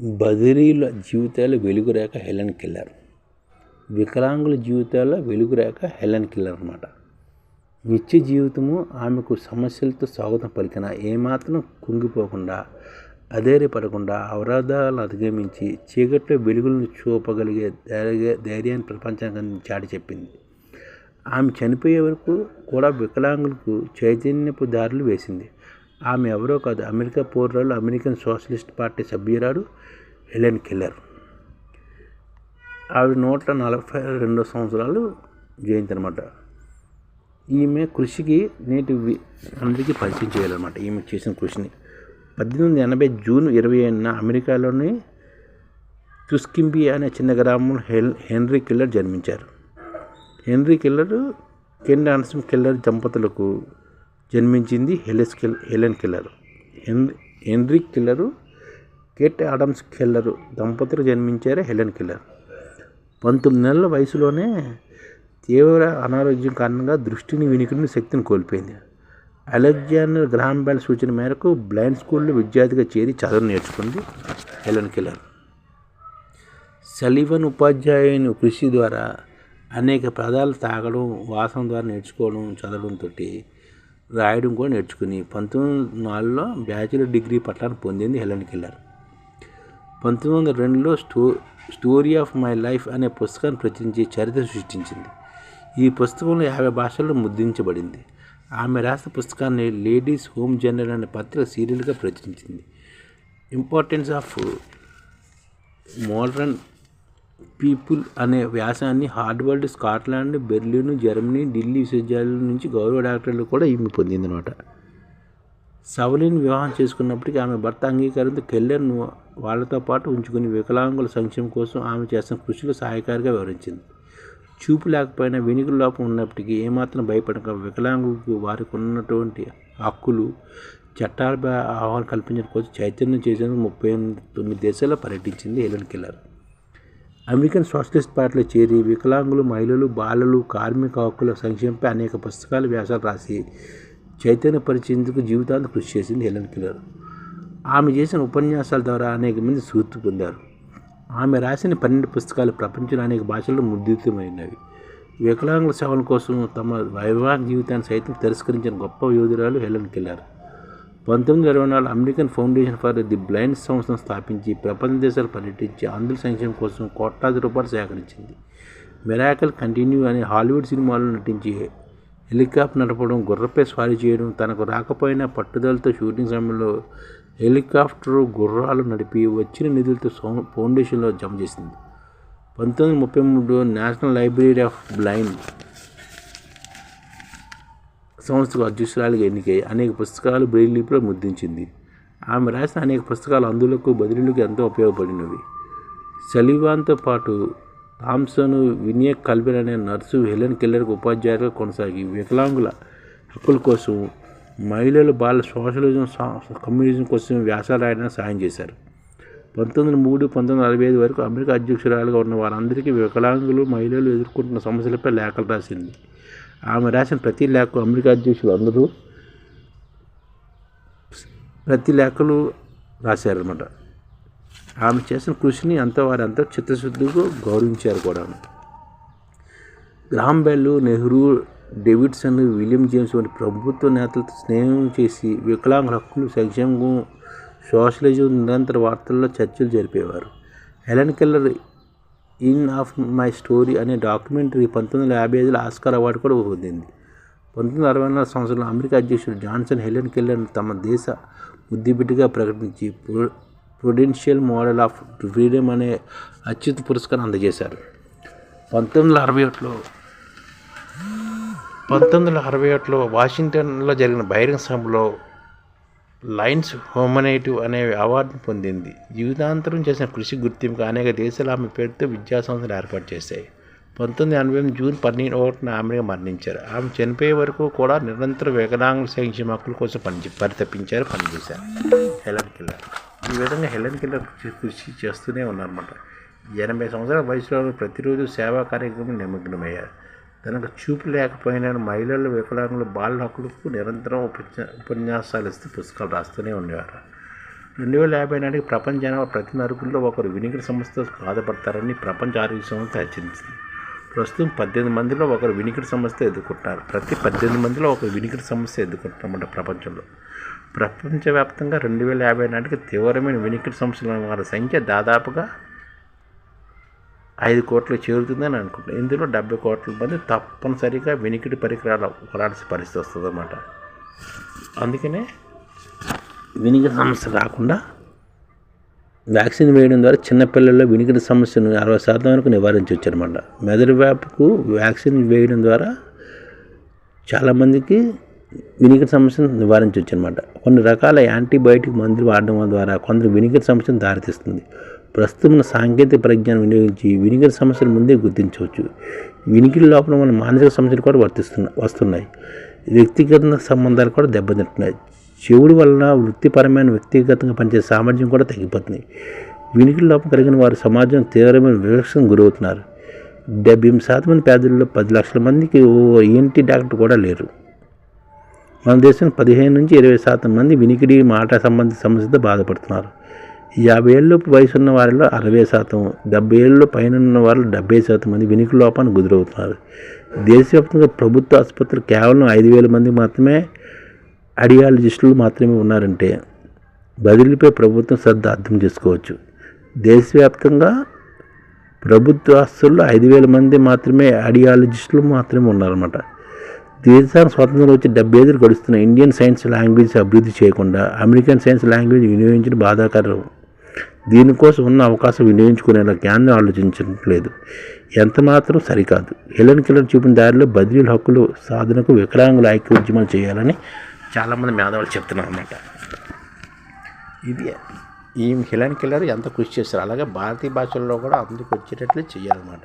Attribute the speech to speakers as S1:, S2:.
S1: బదిరీల జీవితాల్లో వెలుగురేఖ Helen killer. వికలాంగుల జీవితాల్లో వెలుగురేఖ హెలెన్ కిల్లర్ అనమాట నిత్య జీవితము ఆమెకు సమస్యలతో స్వాగతం పలికిన ఏమాత్రం కుంగిపోకుండా అధైర్యపడకుండా అవరోధాలను అధిగమించి చీకట్లో వెలుగులను చూపగలిగే ధైర్య ధైర్యాన్ని ప్రపంచానికి చాటి చెప్పింది. ఆమె చనిపోయే వరకు కూడా వికలాంగులకు చైతన్యపు దారులు వేసింది. ఆమె ఎవరో కాదు అమెరికా పూర్వరాలు అమెరికన్ సోషలిస్ట్ పార్టీ సభ్యురాలు హెలెన్ కిల్లర్. ఆవిడ నూట నలభై రెండో సంవత్సరాలు జయంతి అనమాట ఈమె కృషికి నేటి అందరికీ పరిచయం చేయాలన్నమాట ఈమె చేసిన కృషిని. పద్దెనిమిది ఎనభై జూన్ ఇరవై ఏడున అమెరికాలోని తుస్కింబి అనే చిన్న గ్రామంలో హెల్ హెన్రీ కిల్లర్ జన్మించారు. హెన్రీ కిల్లర్ కెన్ ఆన్సమ్ కిల్లర్ దంపతులకు జన్మించింది హెలెస్ kill Helen Keller. Henry Henry Keller Kate Adams Keller. దంపతులు జన్మించారు హెలెన్ కిల్లర్. పంతొమ్మిది నెలల వయసులోనే తీవ్ర అనారోగ్యం కారణంగా దృష్టిని వినికిడిని శక్తిని కోల్పోయింది. అలెగ్జాండర్ గ్రహాం బెల్ సూచన మేరకు బ్లైండ్ స్కూల్లో విద్యార్థిగా చేరి చదువు నేర్చుకుంది హెలెన్ కిల్లర్. సలీవన్ ఉపాధ్యాయుని కృషి ద్వారా అనేక పదాలు తాగడం వాసన ద్వారా నేర్చుకోవడం చదవడంతో రాయడం కూడా నేర్చుకుని పంతొమ్మిది వందల నాలుగులో బ్యాచిలర్ డిగ్రీ పట్టాన్ని పొందింది హెలెన్ కిల్లర్ పంతొమ్మిది వందల రెండులో స్టో స్టోరీ ఆఫ్ మై లైఫ్ అనే పుస్తకాన్ని ప్రచురించి చరిత్ర సృష్టించింది. ఈ పుస్తకంలో యాభై భాషల్లో ముద్రించబడింది. ఆమె రాసిన పుస్తకాన్ని లేడీస్ హోమ్ జర్నల్ అనే పత్రిక సీరియల్గా ప్రచురించింది. ఇంపార్టెన్స్ ఆఫ్ మోడర్న్ పీపుల్ అనే వ్యాసాన్ని Harvard Scotland Berlin Germany Delhi విశ్వవిద్యాలయం నుంచి గౌరవ డాక్టర్లు కూడా ఈమె పొందిందనమాట సవలిని వివాహం చేసుకున్నప్పటికీ ఆమె భర్త అంగీకారంతో కెల్లర్ను వాళ్ళతో పాటు ఉంచుకుని వికలాంగుల సంక్షేమం కోసం ఆమె చేసిన కృషిలో సహాయకారిగా వివరించింది. చూపు లేకపోయినా వినికిడి లోపం ఉన్నప్పటికీ ఏమాత్రం భయపడక వికలాంగులకు వారికి ఉన్నటువంటి హక్కులు చట్టాల ఆహ్వానం కల్పించడం కోసం చైతన్యం చేసేందుకు ముప్పై తొమ్మిది దేశాల్లో పర్యటించింది Helen Keller. American socialist party చేరి వికలాంగులు మహిళలు బాలలు కార్మిక హక్కుల సంక్షేమంపై అనేక పుస్తకాలు వ్యాసాలు రాసి చైతన్య పరిచేందుకు జీవితాన్ని కృషి చేసింది హెలెన్ కిల్లర్. ఆమె చేసిన ఉపన్యాసాల ద్వారా అనేక మంది స్ఫూర్తి పొందారు. ఆమె రాసిన పన్నెండు పుస్తకాలు ప్రపంచంలో అనేక భాషల్లో ముద్రితమైనవి. వికలాంగుల సేవల కోసం తమ వైవాహిక జీవితాన్ని సైతం తిరస్కరించిన గొప్ప యోధురాలు హెలెన్ కిల్లర్. పంతొమ్మిది ఇరవై నాలుగు American foundation for the blind సంస్థను స్థాపించి ప్రపంచ దేశాలు పర్యటించి అందుల సంక్షేమం కోసం కోట్లాది రూపాయలు సేకరించింది. మిరాకల్ కంటిన్యూ అనే హాలీవుడ్ సినిమాలో నటించి హెలికాప్టర్ నడపడం గుర్రపై స్వారీ చేయడం తనకు రాకపోయినా పట్టుదలతో షూటింగ్ సమయంలో హెలికాప్టర్ గుర్రాలు నడిపి వచ్చిన నిధులతో ఫౌండేషన్లో జమ చేసింది. పంతొమ్మిది ముప్పై మూడు నేషనల్ లైబ్రరీ ఆఫ్ బ్లైండ్ సంస్థకు అధ్యక్షురాలిగా ఎన్నికై అనేక పుస్తకాలు బ్రెయిల్ లిపిలో ముద్రించింది. ఆమె రాసిన అనేక పుస్తకాలు అందులకు బదిలీలకు ఎంతో ఉపయోగపడినవి. సలివాన్తో పాటు థామ్సన్ వినియక్ కల్బెన్ అనే నర్సు హెలెన్ కెల్లర్కు ఉపాధ్యాయులుగా కొనసాగి వికలాంగుల హక్కుల కోసం మహిళలు బాల సోషలిజం కమ్యూనిజం కోసం వ్యాసాలు రాయడానికి సాయం చేశారు. పంతొమ్మిది వందల మూడు పంతొమ్మిది వందల నలభై ఐదు వరకు అమెరికా అధ్యక్షురాలుగా ఉన్న వారందరికీ వికలాంగులు మహిళలు ఎదుర్కొంటున్న సమస్యలపై లేఖలు రాసింది. ఆమె రాసిన ప్రతి లేఖ అమెరికా అధ్యక్షులు అందరూ ప్రతి లేఖలు రాశారనమాట ఆమె చేసిన కృషిని అంత వారంతా చిత్తశుద్ధిగా గౌరవించారు కూడా Graham Bell Nehru Davidson William James వంటి ప్రభుత్వ నేతలతో స్నేహం చేసి వికలాంగుల హక్కులు సంక్షేమం సోషలిజం నిరంతర వార్తల్లో చర్చలు జరిపేవారు. Helen Keller in of my story అనే డాక్యుమెంటరీ పంతొమ్మిది వందల యాభై ఐదులో ఆస్కార్ అవార్డు కూడా పొందింది. పంతొమ్మిది వందల అరవై నాలుగు సంవత్సరంలో అమెరికా అధ్యక్షుడు జాన్సన్ హెలెన్ కెల్లర్ తమ దేశ ముద్దుబిడ్డగా ప్రకటించి pro presidential medal of freedom అనే అత్యుత పురస్కారం అందజేశారు. పంతొమ్మిది వందల అరవై ఒకటిలో పంతొమ్మిది వందల అరవై ఒకటిలో వాషింగ్టన్లో జరిగిన బహిరంగ సభలో లైన్స్ హ్యూమనేటివ్ అనే అవార్డును పొందింది. జీవితాంతరం చేసిన కృషి గుర్తింపు అనేక దేశాలు ఆమె పేరుతో విద్యా సంస్థలు ఏర్పాటు చేశాయి. పంతొమ్మిది ఎనభై ఎనిమిది జూన్ పన్నెండు ఒకటిన ఆమె మరణించారు. ఆమె చనిపోయే వరకు కూడా నిరంతర వికలాంగుల సంక్షేమ హక్కుల కోసం పని పరితపించారు పనిచేశారు. Helen Keller. ఈ విధంగా హెలెన్ కిల్లర్ కృషి కృషి చేస్తూనే ఉన్నారన్నమాట. ఎనభై సంవత్సరాల వయసులో ప్రతిరోజు సేవా కార్యక్రమం నిమగ్నమయ్యారు. తనకు చూపు లేకపోయినా మహిళలు వికలాంగులు బాల హక్కులకు నిరంతరం ఉపన్యాసాలు ఇస్తూ పుస్తకాలు రాస్తూనే ఉండేవారు. రెండు వేల యాభై నాటికి ప్రపంచ జనాభా ప్రతి నరుకుల్లో ఒకరు వినికిడి సమస్యతో బాధపడతారని ప్రపంచ ఆరోగ్య సంస్థ హెచ్చరించింది. ప్రస్తుతం పద్దెనిమిది మందిలో ఒకరు వినికిడి సమస్య ఎదుర్కొంటున్నారు. ప్రతి పద్దెనిమిది మందిలో ఒక వినికిడి సమస్య ఎదుర్కొంటున్నామంట ప్రపంచంలో. ప్రపంచవ్యాప్తంగా రెండు వేల యాభై నాటికి తీవ్రమైన వినికిడి సమస్యలు వారి సంఖ్య దాదాపుగా ఐదు కోట్లు చేరుతుందని అనుకుంటున్నాను ఇందులో డెబ్బై కోట్ల మంది తప్పనిసరిగా వినికిడి పరికరాలు కొనాల్సిన పరిస్థితి వస్తుంది అన్నమాట అందుకనే వినికిడి సమస్య రాకుండా వ్యాక్సిన్ వేయడం ద్వారా చిన్నపిల్లల్లో వినికిడి సమస్యను అరవై శాతం వరకు నివారించవచ్చు అనమాట మెదడు వ్యాపుకు వ్యాక్సిన్ వేయడం ద్వారా చాలామందికి వినికిడి సమస్యను నివారించవచ్చు అనమాట కొన్ని రకాల యాంటీబయాటిక్ మందులు వాడడం ద్వారా కొందరు వినికిడి సమస్యను దారితీస్తుంది. ప్రస్తుతం ఉన్న సాంకేతిక పరిజ్ఞానం వినియోగించి వినికిడి సమస్యలు ముందే గుర్తించవచ్చు. వినికిడి లోపల మన మానసిక సమస్యలు కూడా వర్తిస్తున్నాయి వస్తున్నాయి. వ్యక్తిగత సంబంధాలు కూడా దెబ్బతింటున్నాయి. చెవుడు వలన వృత్తిపరమైన వ్యక్తిగతంగా పనిచేసే సామర్థ్యం కూడా తగ్గిపోతుంది. వినికిడి లోపం కలిగిన వారు సమాజం తీవ్రమైన వివక్షకు గురవుతున్నారు. డెబ్బై ఎనిమిది శాతం మంది పేదల్లో పది లక్షల మందికి ఓ ఏంటి డాక్టర్ కూడా లేరు. మన దేశం పదిహేను నుంచి ఇరవై శాతం మంది వినికిడి మాట సంబంధిత సమస్యతో బాధపడుతున్నారు. యాభై ఏళ్ళలోపు వయసు ఉన్న వారిలో అరవై శాతం డెబ్బై ఏళ్ళు పైన ఉన్న వారిలో డెబ్బై శాతం మంది వినికి లోపానికి గురవుతున్నారు. దేశవ్యాప్తంగా ప్రభుత్వ ఆసుపత్రులు కేవలం ఐదు వేల మంది మాత్రమే అడియాలజిస్టులు మాత్రమే ఉన్నారంటే బదిలీపై ప్రభుత్వం శ్రద్ధ అర్థం చేసుకోవచ్చు. దేశవ్యాప్తంగా ప్రభుత్వ ఆస్తుల్లో ఐదు వేల మంది మాత్రమే అడియాలజిస్టులు మాత్రమే ఉన్నారన్నమాట. దేశానికి స్వాతంత్రం వచ్చి డెబ్బై ఐదులు గడుస్తున్న ఇండియన్ సైన్స్ లాంగ్వేజ్ అభివృద్ధి చేయకుండా అమెరికన్ సైన్స్ లాంగ్వేజ్ వినియోగించడం బాధాకరం. దీనికోసం ఉన్న అవకాశం వినియోగించుకునేలా కేంద్రం ఆలోచించట్లేదు. ఎంత మాత్రం సరికాదు. హెలెన్ కిల్లర్ చూపిన దారిలో బదిలీల హక్కులు సాధనకు వికలాంగుల ఐక్య ఉద్యమాలు చేయాలని చాలామంది మేధావులు చెప్తున్నారు అన్నమాట ఇది ఈ హెలెన్ కిల్లర్ ఎంత కృషి చేస్తారు అలాగే భారతీయ భాషల్లో కూడా అందుకు వచ్చేటట్లు చేయాలన్నమాట.